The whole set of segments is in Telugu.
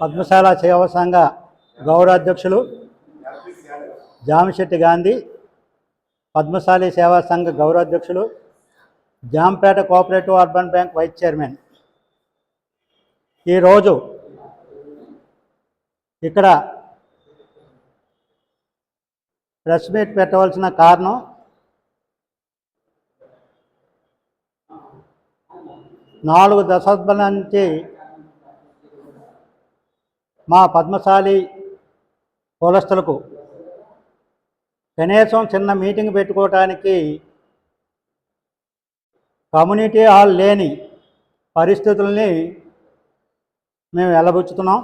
పద్మశాల సేవా సంఘ గౌరవాధ్యక్షులు జామిశెట్టి గాంధీ పద్మశాలి సేవా సంఘ గౌరవ అధ్యక్షులు Jampeta cooperative urban bank vice chairman. ఈరోజు ఇక్కడ ప్రెస్ మీట్ పెట్టవలసిన కారణం నాలుగు దశాబ్దాల నుంచి మా పద్మశాలి కులస్తులకు కనీసం చిన్న మీటింగ్ పెట్టుకోవటానికి కమ్యూనిటీ హాల్ లేని పరిస్థితుల్ని మేము వెళ్ళబుచ్చుతున్నాం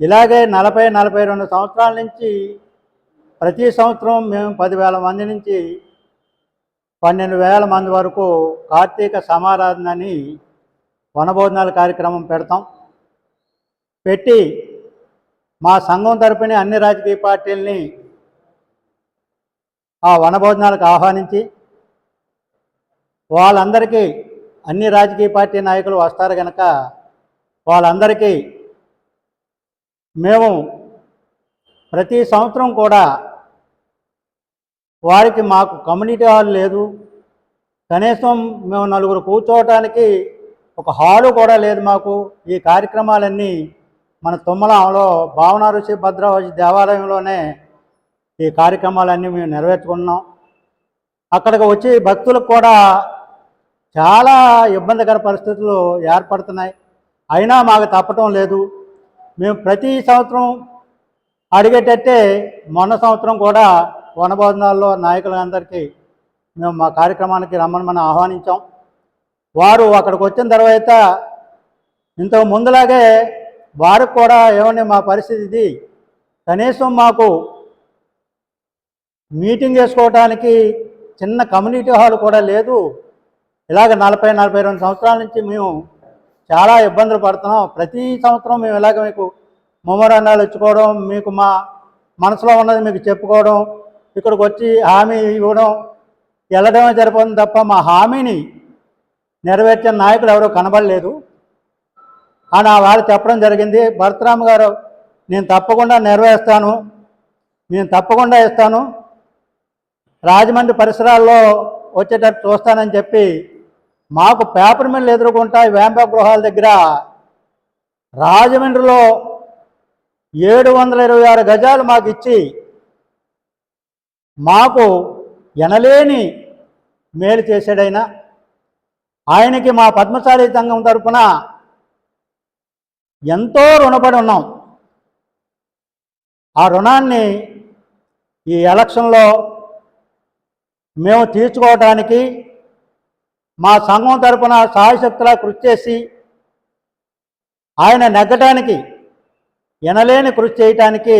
ఇలాగే నలభై నలభై రెండు సంవత్సరాల నుంచి ప్రతి సంవత్సరం మేము పదివేల మంది నుంచి పన్నెండు వేల మంది వరకు కార్తీక సమారాధనని వనభోజనాల కార్యక్రమం పెడతాం. పెట్టి మా సంఘం తరపున అన్ని రాజకీయ పార్టీలని ఆ వనభోజనాలకు ఆహ్వానించి వాళ్ళందరికీ అన్ని రాజకీయ పార్టీ నాయకులు వస్తారు కనుక వాళ్ళందరికీ మేము ప్రతి సంవత్సరం కూడా వారికి మాకు కమ్యూనిటీ హాల్ లేదు. కనీసం మేము నలుగురు కూర్చోవటానికి ఒక హాలు కూడా లేదు మాకు. ఈ కార్యక్రమాలన్నీ మన తుమ్మలంలో భావన ఋషి భద్రవతి దేవాలయంలోనే ఈ కార్యక్రమాలన్నీ మేము నెరవేర్చుకున్నాం. అక్కడికి వచ్చి భక్తులకు కూడా చాలా ఇబ్బందికర పరిస్థితులు ఏర్పడుతున్నాయి. అయినా మాకు తప్పటం లేదు. మేము ప్రతి సంవత్సరం అడిగేటట్టే మొన్న సంవత్సరం కూడా వనభోజనాల్లో నాయకులందరికీ మేము మా కార్యక్రమానికి రమ్మని మనం ఆహ్వానించాం. వారు అక్కడికి వచ్చిన తర్వాత ఇంతకు ముందులాగే వారికి కూడా ఏమండి మా పరిస్థితి ఇది. కనీసం మాకు మీటింగ్ చేసుకోవడానికి చిన్న కమ్యూనిటీ హాల్ కూడా లేదు. ఇలాగ నలభై నలభై రెండు సంవత్సరాల నుంచి మేము చాలా ఇబ్బందులు పడుతున్నాం. ప్రతి సంవత్సరం మేము ఇలాగ మీకు మెమోరాండాలు ఇచ్చుకోవడం మీకు మా మనసులో ఉన్నది మీకు చెప్పుకోవడం ఇక్కడికి వచ్చి హామీ ఇవ్వడం వెళ్ళడమే జరిపోతుంది తప్ప మా హామీని నెరవేర్చిన నాయకులు ఎవరో కనబడలేదు. అని ఆ వాళ్ళు చెప్పడం జరిగింది భరతరామ్ గారు నేను తప్పకుండా నెరవేరుస్తాను నేను తప్పకుండా ఇస్తాను రాజమండ్రి పరిసరాల్లో వచ్చేటట్టు చూస్తానని చెప్పి మాకు పేపర్ మిల్లు ఎదుర్కొంటా వేంప గృహాల దగ్గర రాజమండ్రిలో ఏడు వందల ఇరవై ఆరు గజాలు మాకు ఇచ్చి మాకు ఎనలేని మేలు చేశాడైనా ఆయనకి మా పద్మశాలి సంఘం తరపున ఎంతో రుణపడి ఉన్నాం. ఆ రుణాన్ని ఈ ఎలక్షన్లో మేము తీర్చుకోవటానికి మా సంఘం తరపున సాయశక్తులా కృషి చేసి ఆయన నెగ్గటానికి ఎనలేని కృషి చేయటానికి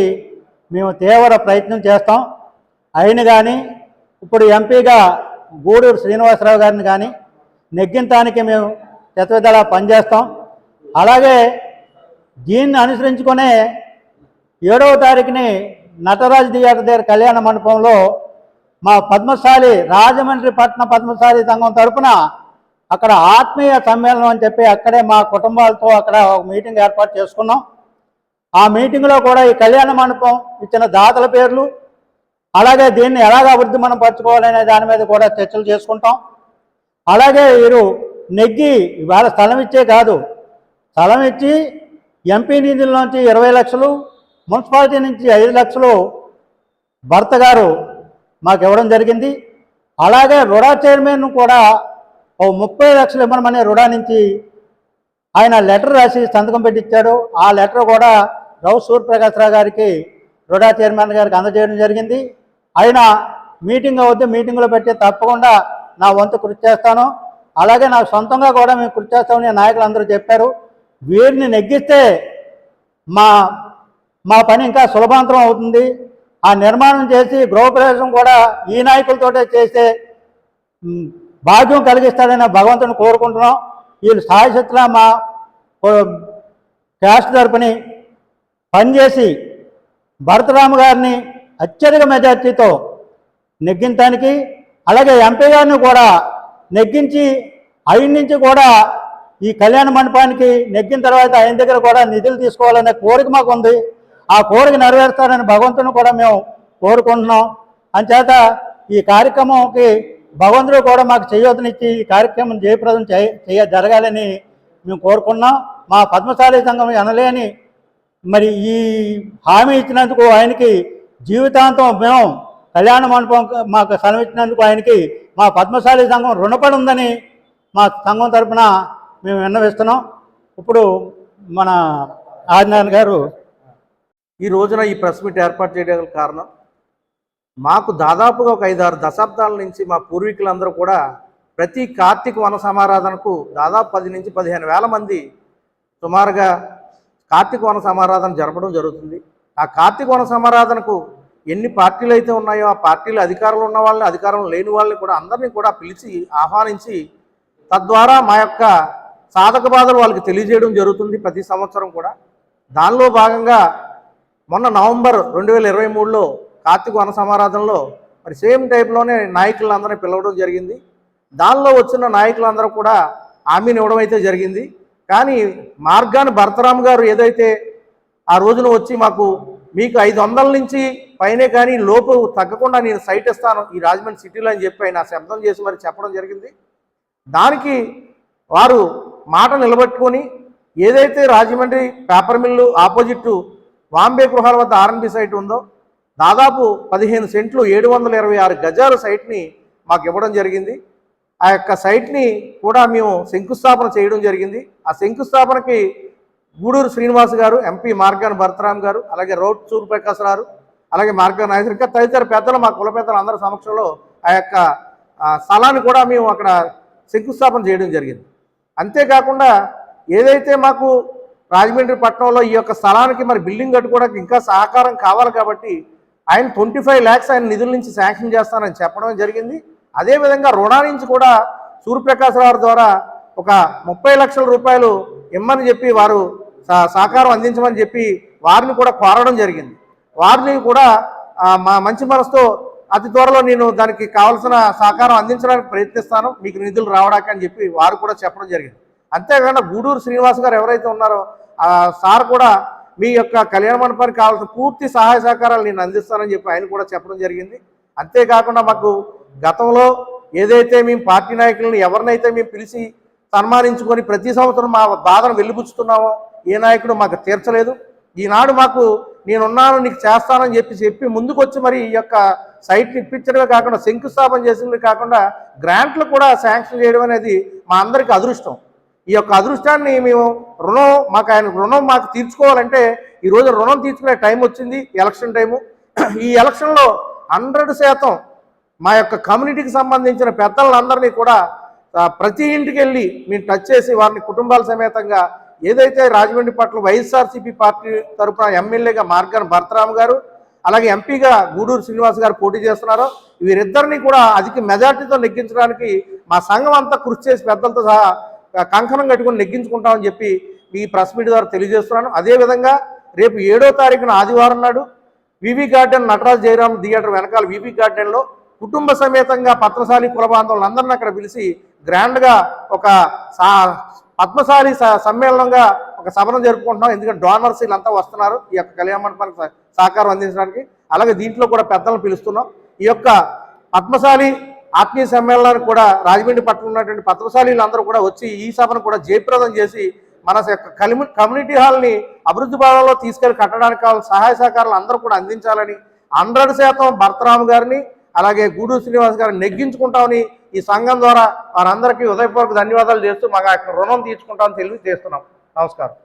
మేము తీవ్ర ప్రయత్నం చేస్తాం. అయిన కానీ ఇప్పుడు ఎంపీగా గూడూరు శ్రీనివాసరావు గారిని కానీ నెగ్గించడానికి మేము చతుర్దళ పనిచేస్తాం. అలాగే దీన్ని అనుసరించుకునే ఏడవ తారీఖుని నటరాజ్ థియేటర్ దగ్గర కళ్యాణ మండపంలో మా పద్మశాలి రాజమండ్రి పట్టణ పద్మశాలి సంఘం తరపున అక్కడ ఆత్మీయ సమ్మేళనం అని చెప్పి అక్కడే మా కుటుంబాలతో అక్కడ ఒక మీటింగ్ ఏర్పాటు చేసుకున్నాం. ఆ మీటింగ్లో కూడా ఈ కళ్యాణ మండపం ఇచ్చిన దాతల పేర్లు అలాగే దీన్ని ఎలాగ అభివృద్ధి మనం పరచుకోవాలనే దాని మీద కూడా చర్చలు చేసుకుంటాం. అలాగే వీరు నెగ్గి ఇవాళ స్థలం ఇచ్చే కాదు స్థలం ఇచ్చి ఎంపీ నిధుల నుంచి ఇరవై లక్షలు మున్సిపాలిటీ నుంచి ఐదు లక్షలు భర్త గారు మాకు ఇవ్వడం జరిగింది. అలాగే రుడా చైర్మన్ కూడా ఓ ముప్పై లక్షలు ఇవ్వమని రుడా నుంచి ఆయన లెటర్ రాసి సంతకం పెట్టించాడు ఆ లెటర్ కూడా రౌ సూర్యప్రకాశ్రావు గారికి రుడా చైర్మన్ గారికి అందజేయడం జరిగింది. ఆయన మీటింగ్ అవుద్ది మీటింగ్లో పెట్టి తప్పకుండా నా వంతు కృషి చేస్తాను. అలాగే నాకు సొంతంగా కూడా మేము కృషి చేస్తామని నాయకులు అందరూ చెప్పారు. వీరిని నెగ్గిస్తే మా మా పని ఇంకా సులభాంతరం అవుతుంది. ఆ నిర్మాణం చేసి గృహప్రవేశం కూడా ఈ నాయకులతోటే చేస్తే భాగ్యం కలిగిస్తాడని భగవంతుని కోరుకుంటున్నాం. వీళ్ళు సాయశక్తులా మా క్యాస్ట్ తరపుని పనిచేసి భరతరాము గారిని అత్యధిక మెజార్టీతో నెగ్గించడానికి అలాగే ఎంపీ గారిని కూడా నెగ్గించి ఆయన నుంచి కూడా ఈ కళ్యాణ మండపానికి నెగ్గిన తర్వాత ఆయన దగ్గర కూడా నిధులు తీసుకోవాలనే కోరిక మాకు ఉంది. ఆ కోరిక నెరవేరుస్తారని భగవంతుని కూడా మేము కోరుకుంటున్నాం. అంచేత ఈ కార్యక్రమంకి భగవంతుడు కూడా మాకు చేయొద్దనిచ్చి ఈ కార్యక్రమం జయప్రదం చేయ చేయ జరగాలని మేము కోరుకున్నాం. మా పద్మశాలి సంఘం ఎనలేని మరి ఈ హామీ ఇచ్చినందుకు ఆయనకి జీవితాంతం మేము కళ్యాణ మండపం మాకు సెలవు ఇచ్చినందుకు ఆయనకి మా పద్మశాలి సంఘం రుణపడి ఉందని మా సంఘం తరపున మేము విన్నవిస్తున్నాం ఇప్పుడు మన ఆదినారాయణ గారు ఈ రోజున ఈ ప్రెస్ మీట్ ఏర్పాటు చేయడానికి కారణం మాకు దాదాపుగా ఒక ఐదారు దశాబ్దాల నుంచి మా పూర్వీకులందరూ కూడా ప్రతి కార్తీక వన సమారాధనకు దాదాపు పది నుంచి పదిహేను వేల మంది సుమారుగా కార్తీక వన సమారాధన జరపడం జరుగుతుంది. ఆ కార్తీక వన సమారాధనకు ఎన్ని పార్టీలు అయితే ఉన్నాయో ఆ పార్టీలు అధికారంలో ఉన్న వాళ్ళని అధికారం లేని వాళ్ళని కూడా అందరినీ కూడా పిలిచి ఆహ్వానించి తద్వారా మా యొక్క సాధక బాధలు వాళ్ళకి తెలియజేయడం జరుగుతుంది ప్రతి సంవత్సరం కూడా. దానిలో భాగంగా మొన్న నవంబర్ రెండు వేల ఇరవై మూడులో కార్తీక వన సమారాధనలో మరి సేమ్ టైప్లోనే నాయకులందరినీ పిలవడం జరిగింది. దానిలో వచ్చిన నాయకులందరూ కూడా హామీని ఇవ్వడం అయితే జరిగింది. కానీ మార్గాన్ని భరతరామ్ గారు ఏదైతే ఆ రోజున వచ్చి మాకు మీకు ఐదు వందల నుంచి పైనే కానీ లోపు తగ్గకుండా నేను సైట్ ఇస్తాను ఈ రాజమండ్రి సిటీలో అని చెప్పి ఆయన శబ్దం చేసి మరి చెప్పడం జరిగింది. దానికి వారు మాట నిలబెట్టుకొని ఏదైతే Rajahmundry paper mill opposite Vambay గృహాల వద్ద ఆర్ఎన్బి సైట్ ఉందో దాదాపు పదిహేను సెంట్లు ఏడు వందల ఇరవై ఆరు గజాల సైట్ని మాకు ఇవ్వడం జరిగింది. ఆ యొక్క సైట్ని కూడా మేము శంకుస్థాపన చేయడం జరిగింది. ఆ శంకుస్థాపనకి గూడూరు శ్రీనివాస్ గారు ఎంపీ మార్గాన్ భరతరామ్ గారు అలాగే రోడ్ సూర్యప్రకాశ్ గారు అలాగే మార్గాన్ నాయకులు ఇంకా తదితర పెద్దలు మా కుల పెద్దలు అందరి సమక్షంలో ఆ యొక్క స్థలాన్ని కూడా మేము అక్కడ శంకుస్థాపన చేయడం జరిగింది. అంతేకాకుండా ఏదైతే మాకు రాజమండ్రి పట్టణంలో ఈ యొక్క స్థలానికి మరి బిల్డింగ్ కట్టుకోవడానికి ఇంకా సహకారం కావాలి కాబట్టి ఆయన ట్వంటీ ఫైవ్ ల్యాక్స్ ఆయన నిధుల నుంచి శాంక్షన్ చేస్తానని చెప్పడం జరిగింది. అదేవిధంగా రుణా నుంచి కూడా సూర్యప్రకాశ్ రావు ద్వారా ఒక ముప్పై లక్షల రూపాయలు ఇమ్మని చెప్పి వారు సహ- సహకారం అందించమని చెప్పి వారిని కూడా కోరడం జరిగింది. వారిని కూడా మా మంచి మనసుతో అతి త్వరలో నేను దానికి కావాల్సిన సహకారం అందించడానికి ప్రయత్నిస్తాను. మీకు నిధులు రావడానికి అని చెప్పి వారు కూడా చెప్పడం జరిగింది. అంతేకాకుండా గూడూరు శ్రీనివాస్ గారు ఎవరైతే ఉన్నారో ఆ సార్ కూడా మీ యొక్క కళ్యాణ మండపానికి కావాల్సిన పూర్తి సహాయ సహకారాలు నేను అందిస్తానని చెప్పి ఆయన కూడా చెప్పడం జరిగింది. అంతేకాకుండా మాకు గతంలో ఏదైతే మేము పార్టీ నాయకులను ఎవరినైతే మేము పిలిచి సన్మానించుకొని ప్రతి సంవత్సరం మా బాధను వెలిబుచ్చుతున్నామో ఏ నాయకుడు మాకు తీర్చలేదు. ఈనాడు మాకు నేనున్నాను నీకు చేస్తానని చెప్పి చెప్పి ముందుకొచ్చి మరి ఈ యొక్క సైట్లు ఇప్పించడమే కాకుండా శంకుస్థాపన చేసినవి కాకుండా గ్రాంట్లు కూడా శాంక్షన్ చేయడం అనేది మా అందరికీ అదృష్టం. ఈ యొక్క అదృష్టాన్ని మేము రుణం మాకు ఆయన రుణం మాకు తీర్చుకోవాలంటే ఈరోజు రుణం తీర్చుకునే టైం వచ్చింది ఎలక్షన్ టైము. ఈ ఎలక్షన్లో హండ్రెడ్ శాతం మా యొక్క కమ్యూనిటీకి సంబంధించిన పెద్దలందరినీ కూడా ప్రతి ఇంటికి వెళ్ళి మేము టచ్ చేసి వారిని కుటుంబాల సమేతంగా ఏదైతే రాజమండ్రి పట్ల వైఎస్ఆర్సీపీ పార్టీ తరపున ఎమ్మెల్యేగా మార్గాన్ భరతరామ్ గారు అలాగే ఎంపీగా గూడూరు శ్రీనివాస్ గారు పోటీ చేస్తున్నారు. వీరిద్దరిని కూడా అధిక మెజార్టీతో నెగ్గించడానికి మా సంఘం అంతా కృషి చేసి పెద్దలతో సహా కంకణం కట్టుకుని నెగ్గించుకుంటామని చెప్పి ఈ ప్రెస్ మీట్ ద్వారా తెలియజేస్తున్నాను. అదేవిధంగా రేపు ఏడో తారీఖున ఆదివారం నాడు VV garden Nataraj Jayaram theatre వెనకాల వివి గార్డెన్లో కుటుంబ సమేతంగా పద్మశాలి కుల బాంధవులందరినీ అక్కడ పిలిచి గ్రాండ్గా ఒక సా పద్మశాలి స- సమ్మేళనంగా ఒక సభను జరుపుకుంటున్నాం. ఎందుకంటే డోనర్స్ వీళ్ళంతా వస్తున్నారు. ఈ యొక్క కళ్యాణ మండపానికి సహకారం అందించడానికి. అలాగే దీంట్లో కూడా పెద్దలను పిలుస్తున్నాం. ఈ యొక్క పద్మశాలి ఆత్మీయ సమ్మేళనానికి కూడా రాజమండ్రి పట్ల ఉన్నటువంటి పద్మశాలీలందరూ కూడా వచ్చి ఈ సభను కూడా జయప్రదం చేసి మన యొక్క కమ్యూనిటీ హాల్ని అభివృద్ధి భావంలో తీసుకెళ్ళి కట్టడానికి కావాల్సిన సహాయ సహకారాలు అందరూ కూడా అందించాలని హండ్రెడ్ శాతం భరతరామ్ గారిని అలాగే గూడూరు శ్రీనివాస్ గారిని నెగ్గించుకుంటామని ఈ సంఘం ద్వారా వారందరికీ ఉదయపూర్వక ధన్యవాదాలు చేస్తూ మా యొక్క రుణం తీర్చుకుంటామని తెలియజేస్తున్నాం. നമസ്കാരം